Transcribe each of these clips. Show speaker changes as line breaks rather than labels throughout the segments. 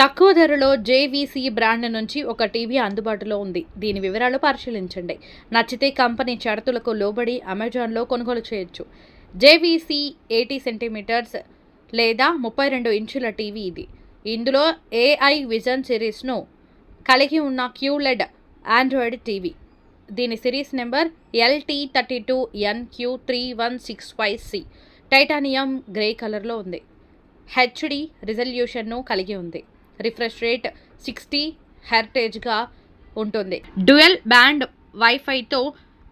తక్కువ ధరలో JVC brand నుంచి ఒక టీవీ అందుబాటులో ఉంది. దీని వివరాలు పరిశీలించండి. నచ్చితే కంపెనీ షరతులకు లోబడి అమెజాన్లో కొనుగోలు చేయొచ్చు. జేవీసీ ఎయిటీ సెంటీమీటర్స్ లేదా ముప్పై రెండు ఇంచుల టీవీ ఇది. ఇందులో ఏఐ విజన్ సిరీస్ను కలిగి ఉన్న క్యూలెడ్ ఆండ్రాయిడ్ టీవీ. దీని series number LT thirty two NQ three one six five C. Titanium grey కలర్లో ఉంది. హెచ్డి రిజల్యూషన్ను కలిగి ఉంది. రిఫ్రెష్ రేట్ సిక్స్టీ హెరిటేజ్గా ఉంటుంది. డ్యూయల్ బ్యాండ్ వైఫైతో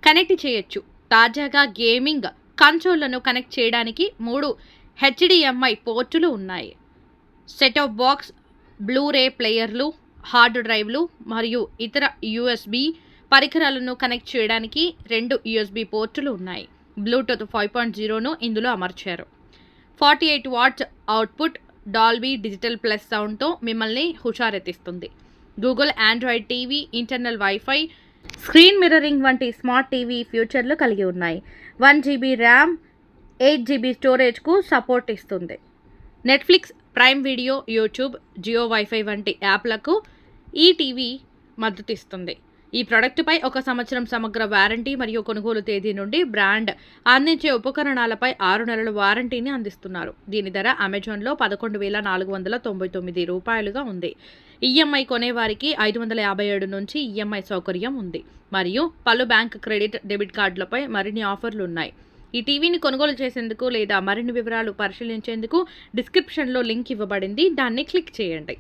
కనెక్ట్ చేయొచ్చు. తాజాగా గేమింగ్ కన్సోళ్ళను కనెక్ట్ చేయడానికి మూడు హెచ్డిఎంఐ పోర్టులు ఉన్నాయి. Set of box Blu ray ప్లేయర్లు హార్డ్ డ్రైవ్లు మరియు ఇతర యూఎస్బి పరికరాలను కనెక్ట్ చేయడానికి రెండు యూఎస్బి పోర్టులు ఉన్నాయి. బ్లూటూత్ ఫైవ్ పాయింట్ జీరోను ఇందులో అమర్చారు. Forty eight watts output Dolby digital plus సౌండ్తో మిమ్మల్ని హుషారెత్తిస్తుంది. Google android TV internal wifi screen mirroring వంటి స్మార్ట్ టీవీ ఫ్యూచర్లు కలిగి ఉన్నాయి. One GB RAM eight GB స్టోరేజ్కు support ఇస్తుంది. Netflix prime video YouTube Jio wifi వంటి యాప్లకు ఈ టీవీ మద్దతు ఇస్తుంది ఈ ప్రొడక్ట్పై ఒక సంవత్సరం సమగ్ర వారంటీ మరియు కొనుగోలు తేదీ నుండి బ్రాండ్ అందించే ఉపకరణాలపై ఆరు నెలల వారంటీని అందిస్తున్నారు. దీని ధర అమెజాన్లో పదకొండు వేల నాలుగు వందల తొంభై తొమ్మిది రూపాయలుగా ఉంది. ఈఎంఐ కొనేవారికి ఐదు వందల యాభై ఏడు నుంచి ఈఎంఐ సౌకర్యం ఉంది. మరియు పలు బ్యాంక్ క్రెడిట్ డెబిట్ కార్డులపై మరిన్ని ఆఫర్లు ఉన్నాయి. ఈ టీవీని కొనుగోలు చేసేందుకు లేదా మరిన్ని వివరాలు పరిశీలించేందుకు డిస్క్రిప్షన్లో లింక్ ఇవ్వబడింది. దాన్ని క్లిక్ చేయండి.